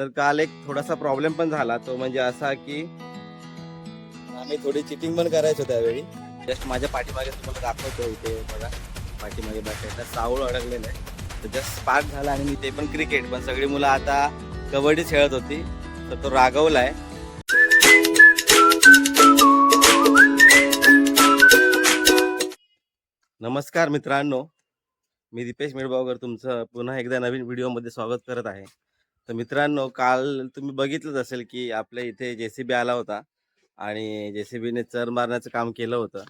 तर काल एक थोडासा प्रॉब्लेम पण झाला. तो म्हणजे असा की आम्ही थोडी चिटिंग पण करायचो त्यावेळी. जस्ट माझ्या पाठीमागे तुम्हाला दाखवतो इथे बघा. पाठीमागे बसायला सावळ अडकलेलं आहे. तर जस्ट स्पार्क झाला आणि मी ते पण क्रिकेट पण सगळी मुलं आता कबड्डी खेळत होती. तर तो रागवलाय. नमस्कार मित्रांनो. मी दीपेश मिळबावकर तुमचं पुन्हा एकदा नवीन व्हिडिओमध्ये स्वागत करत आहे. तर मित्रांनो काल तुम्ही बघितलंच असेल की आपल्या इथे जे सी बी आला होता आणि जे सी बीने चर मारण्याचं काम केलं होतं.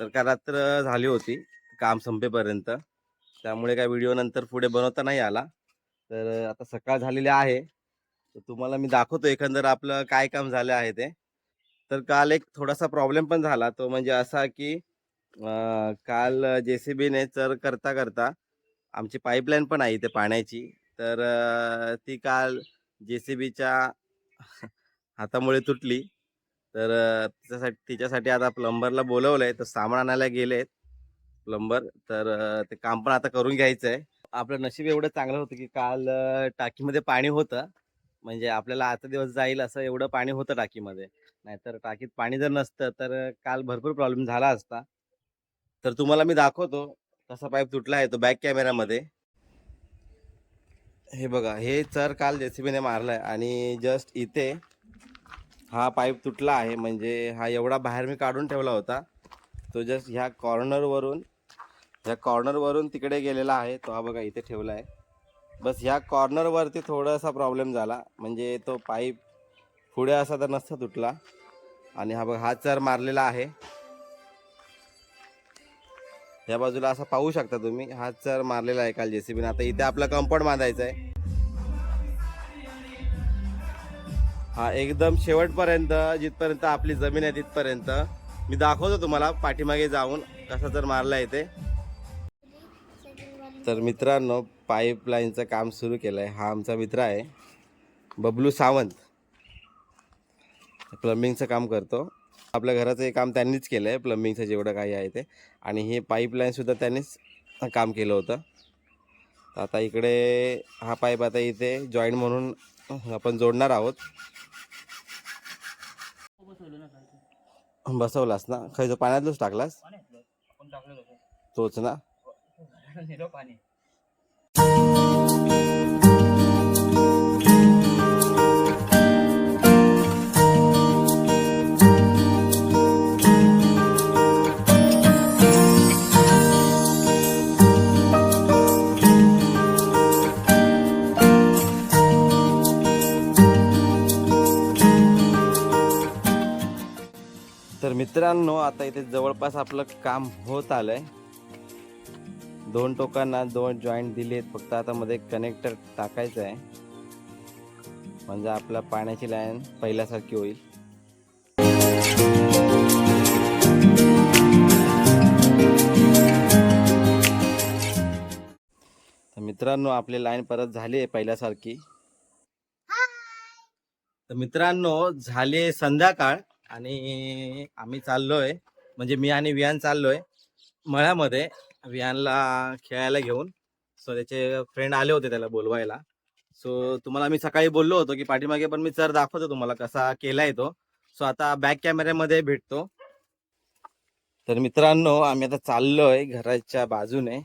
तर का रात्र झाली होती काम संपेपर्यंत. त्यामुळे काय व्हिडिओ नंतर पुढे बनवता नाही आला. तर आता सकाळ झालेली आहे. तर तुम्हाला मी दाखवतो एकंदर आपलं काय काम झालं आहे ते. तर काल एक थोडासा प्रॉब्लेम पण झाला. तो म्हणजे असा की आ, काल जे सी बीने चर करता करता आमची पाईपलाईन पण आहे इथे पाण्याची. तर ती काल जे सी बीच्या हातामुळे तुटली. तर तिच्यासाठी तिच्यासाठी आता प्लंबरला बोलवलं आहे तर सामान आणायला गेलेत प्लंबर. तर ते काम पण आता करून घ्यायचं आहे आपलं नशीब एवढं चांगलं होतं की काल टाकीमध्ये पाणी होतं. म्हणजे आपल्याला आता दिवस जाईल असं एवढं पाणी होतं टाकीमध्ये. नाहीतर टाकीत पाणी जर नसतं तर काल भरपूर प्रॉब्लेम झाला असता. तर तुम्हाला मी दाखवतो. कसा पाईप तुटला आहे तो बॅक कॅमेरामध्ये. हे बघा हे चर काल जेसीबीने आहे आणि जस्ट इथे हा पाईप तुटला आहे. म्हणजे हा एवढा बाहेर मी काढून ठेवला होता. तो जस्ट ह्या कॉर्नरवरून ह्या कॉर्नरवरून तिकडे गेलेला आहे. तो हा बघा इथे ठेवला आहे बस ह्या कॉर्नरवरती थोडासा प्रॉब्लेम झाला. म्हणजे तो पाईप पुढे असा तर नसता तुटला. आणि हा बघा हा चर मारलेला आहे. या बाजूला असा पाहू शकता तुम्ही. हाच सर मारलेला आहे काल जेसीबीने. आता इथे आपला कंपाऊंड बांधायचा आहे. हा एकदम शेवटपर्यंत जिथपर्यंत आपली जमीन आहे तिथपर्यंत. मी दाखवतो तुम्हाला पाठीमागे जाऊन कसा जर मारला आहे ते तर मित्रांनो पाईपलाईनचं काम सुरू केलं आहे हा आमचा मित्र आहे. बबलू सावंत. प्लंबिंगचं काम करतो. आपल्या घराचं हे काम त्यांनीच केलं आहे. प्लंबिंगचं जेवढं काही आहे ते. आणि हे पाईपलाईनसुद्धा त्यांनीच काम केलं होतं. आता इकडे हा पाईप आता इथे जॉईंट म्हणून आपण जोडणार आहोत. बसवलास ना? खायचं पाण्यातलंच टाकलास? तोच ना? मित्रांनो आता इथे जवळपास आपलं काम होत आलंय. दोन टोकांना दोन जॉईंट दिलेत. फक्त आता मध्ये कनेक्टर टाकायचं आहे म्हणजे आपल्या पाण्याची लाईन पहिल्यासारखी होईल. तर मित्रांनो आपली लाईन परत झाली आहे पहिल्यासारखी. तर मित्रांनो झाली आहे संध्याकाळ. आणि आम्ही चाललोय. म्हणजे मी आणि वियान चाललोय. मळ्यामध्ये वियानला खेळायला घेऊन. सो त्याचे फ्रेंड आले होते त्याला बोलवायला. सो तुम्हाला मी सकाळी बोललो होतो की पाठीमागे पण मी चर दाखवतो तुम्हाला कसा केलाय तो. सो आता बॅक कॅमेऱ्यामध्ये भेटतो. तर मित्रांनो आम्ही आता चाललोय घराच्या बाजूने.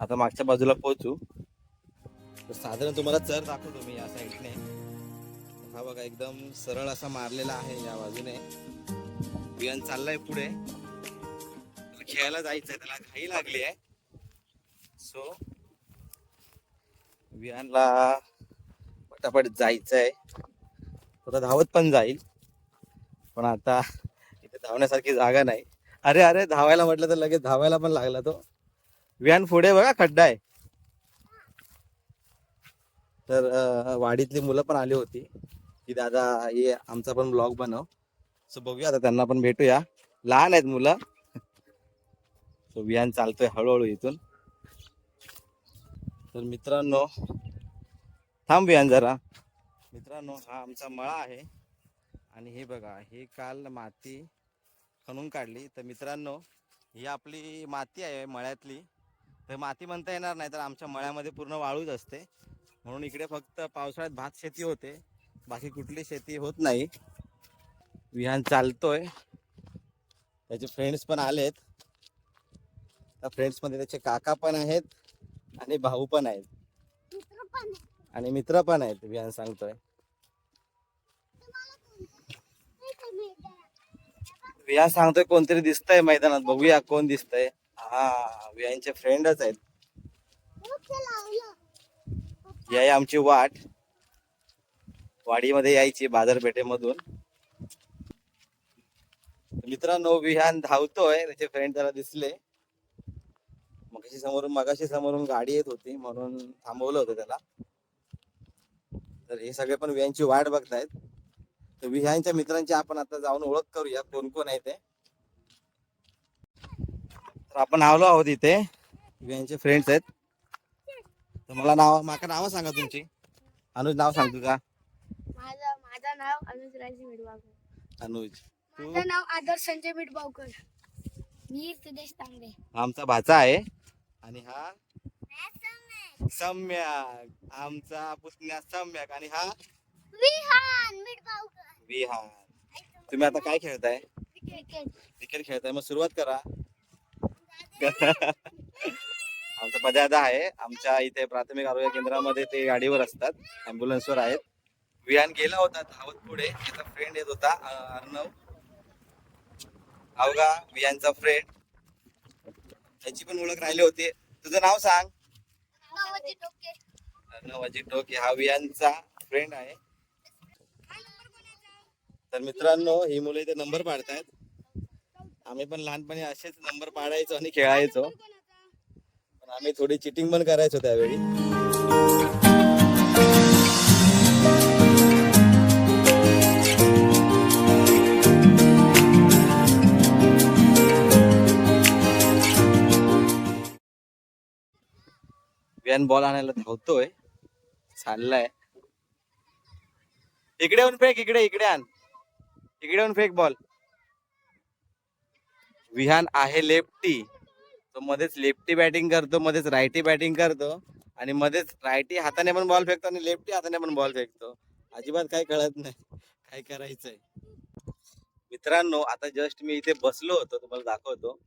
आता मागच्या बाजूला पोहोचू. साधारण तुम्हाला चर दाखवतो मी या साईडने हा बघा एकदम सरळ असा मारलेला आहे या बाजूने. वियान चाललाय पुढे. खेळायला जायचंय त्याला घाई लागली आहे. सो विहानला पटापट जायचंय. थोडा धावत पण जाईल. पण आता इथे धावण्यासारखी जागा नाही. अरे अरे धावायला म्हटलं तर लगेच धावायला पण लागला तो. वियान पुढे बघा खड्डा आहे. तर वाडीतली मुलं पण आली होती. की दादा ये आमचा पण ब्लॉग बनव. सो बघूया आता त्यांना पण भेटूया. लहान आहेत मुलं. सो विहान चालतोय हळूहळू इथून. तर मित्रांनो थांब विहान जरा. मित्रांनो हा आमचा मळा आहे. आणि हे बघा हे काल माती खणून काढली. तर मित्रांनो ही आपली माती आहे मळ्यातली. तर माती म्हणता येणार नाही तर आमच्या मळ्यामध्ये पूर्ण वाळूच असते. म्हणून इकडे फक्त पावसाळ्यात भात शेती होते. बाकी कुठली शेती होत नाही. विहान चालतोय. त्याचे फ्रेंड्स पण आलेत. त्या फ्रेंड्समध्ये त्याचे काका पण आहेत आणि भाऊ पण आहेत. आणि मित्र पण आहेत विहान सांगतोय. विहान सांगतोय कोणतरी दिसतंय मैदानात. बघूया कोण दिसतंय. हा विहानचे फ्रेंडच आहेत. आहे आमची वाट. वाडीमध्ये यायची बाजारपेठेमधून. मित्रांनो विहान धावतोय. त्याचे फ्रेंड त्याला दिसले. मगाशी समोरून मगाशी समोरून गाडी येत होती म्हणून थांबवलं होतं त्याला. तर हे सगळे पण विहानची वाट बघतायत. तर विहानच्या मित्रांची आपण आता जाऊन ओळख करूया कोण कोण आहे ते. तर आपण आलो आहोत इथे. विहानचे फ्रेंड्स आहेत. तर मला नाव माका नाव सांगा तुमची. अनुज नाव सांग तुझा माझं नाव अनुज राजे मिडबावकर अनुज. तू? माझं नाव आदर्श संजय मिडबावकर मी सुदेश तांबे. आमचा भाचा आहे आणि हा सम्यक. आमचा पुतण्या सम्यक आणि हा विहान विहान. तुम्ही आता काय खेळताय? क्रिकेट. क्रिकेट खेळताय. मग सुरुवात करा. आमचा पदार्थ आहे. आमच्या इथे प्राथमिक आरोग्य केंद्रामध्ये ते गाडीवर असतात. अँब्युलन्सवर आहेत. विहान गेला होता धावत पुढे. त्याचा फ्रेंड येत होता अर्णव. अवघा विहानचा फ्रेंड त्याची पण ओळख राहिली होती. तुझं नाव सांग. अर्णव अजित टोके. हा विहानचा फ्रेंड आहे. तर मित्रांनो ही मुलं इथे नंबर पाडतायत. आम्ही पण लहानपणी असेच नंबर पाडायचो आणि खेळायचो. पण आम्ही थोडी चिटिंग पण करायचो त्यावेळी. विहान बॉल आणायला धावतोय. चाललाय. इकडे येऊन फेक इकडे इकडे आण. इकडे येऊन फेक बॉल विहान आहे लेफ्टी. तो मध्येच लेफ्टी बॅटिंग करतो मध्येच रायटी बॅटिंग करतो. आणि मध्येच रायटी हाताने पण बॉल फेकतो आणि लेफ्टी हाताने पण बॉल फेकतो. अजिबात काही कळत नाही. काय करायचंय? मित्रांनो आता जस्ट मी इथे बसलो होतो तुम्हाला दाखवतो.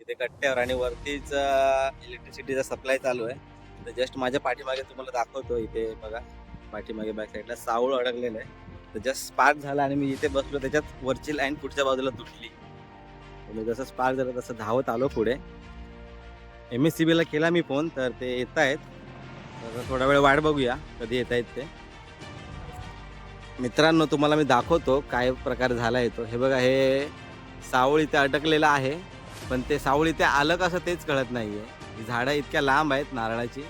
इथे कट्ट्यावर आणि वरतीच इलेक्ट्रिसिटीचा सप्लाय चालू आहे. तर जस्ट माझ्या पाठीमागे तुम्हाला दाखवतो इथे बघा. पाठीमागे बॅक साईडला सावळ अडकलेलं आहे. तर जस्ट स्पार्क झाला आणि मी इथे बसलो त्याच्यात वरची लाईन पुढच्या बाजूला तुटली. म्हणजे मी जसं स्पार्क झालं तसं धावत आलो पुढे. एम एस सी बीला केला मी फोन तर ते येत आहेत. तर थोडा वेळ वाट बघूया कधी येत आहेत ते. मित्रांनो तुम्हाला मी दाखवतो काय प्रकार झाला येतो. हे बघा हे सावळ इथे अडकलेलं आहे. पण ते सावळ इथे आलं कसं तेच कळत नाही आहे झाडं इतक्या लांब आहेत नारळाची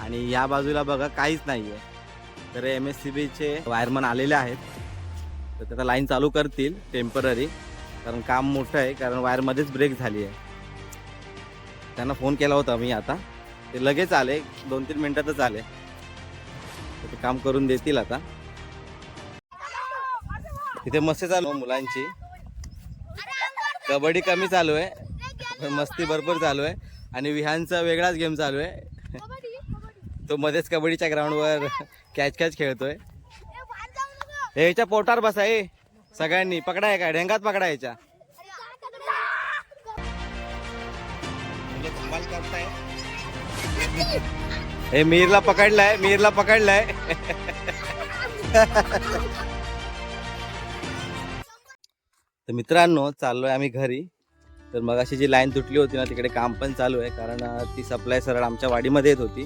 आणि या बाजूला बघा काहीच नाही आहे तर एम एस सी बीचे वायरमन आलेले आहेत. तर त्याचा लाईन चालू करतील टेंपररी कारण काम मोठं आहे कारण वायरमध्येच ब्रेक झाली आहे त्यांना फोन केला होता मी आता. ते लगेच आले दोन तीन मिनटातच आले. तर ते काम करून देतील आता. तिथे मस्ती चालू आहे मुलांची. कबड्डी कमी चालू आहे. पण मस्ती भरपूर चालू आहे. आणि विहानचा वेगळाच गेम चालू आहे. तो मध्येच कबड्डीच्या ग्राउंडवर कॅच कॅच खेळतोय. हे याच्या पोटावर बसा ए. सगळ्यांनी पकडाय का? ढेंगात पकडायच्या हे मीरला पकडलाय मीरला पकडलाय. तर मित्रांनो चाललोय आम्ही घरी. तर मग अशी जी लाईन तुटली होती ना तिकडे काम पण चालू आहे. कारण ती सप्लाय सरळ आमच्या वाडीमध्ये येत होती.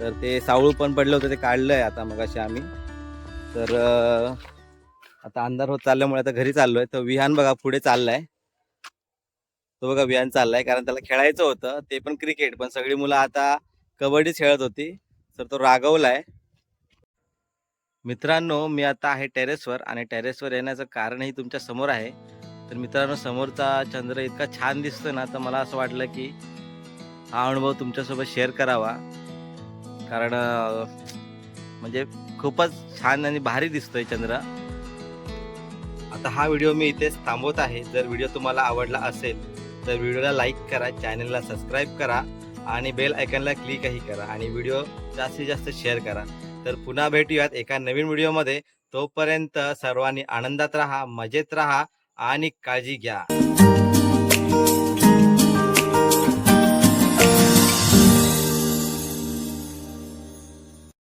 तर ते सावळू पण पडलं होतं ते काढलं आहे आता मग अशी आम्ही. तर आता अंधार होत चालल्यामुळे आता घरी चाललो आहे तर विहान बघा पुढे चाललाय. तो बघा विहान चाललाय कारण त्याला खेळायचं होतं. ते पण क्रिकेट पण सगळी मुलं आता कबड्डीच खेळत होती. तर तो रागवलाय. मित्रांनो मी आता आहे टेरेसवर आणि टेरेसवर येण्याचं कारणही तुमच्यासमोर आहे. तर मित्रांनो समोरचा चंद्र इतका छान दिसतो ना तर मला असं वाटलं की हा अनुभव तुमच्यासोबत शेअर करावा. कारण म्हणजे खूपच छान आणि भारी दिसतोय चंद्र. आता हा व्हिडिओ मी इथेच थांबवत आहे. जर व्हिडिओ तुम्हाला आवडला असेल तर व्हिडिओला लाईक करा चॅनलला सबस्क्राईब करा आणि बेल आयकनला क्लिकही करा आणि व्हिडिओ जास्तीत जास्त शेअर करा. तर पुन्हा भेटूयात एका नवीन व्हिडिओमध्ये तोपर्यंत सर्वांनी आनंदात राहा मजेत राहा. आणि काळजी घ्या.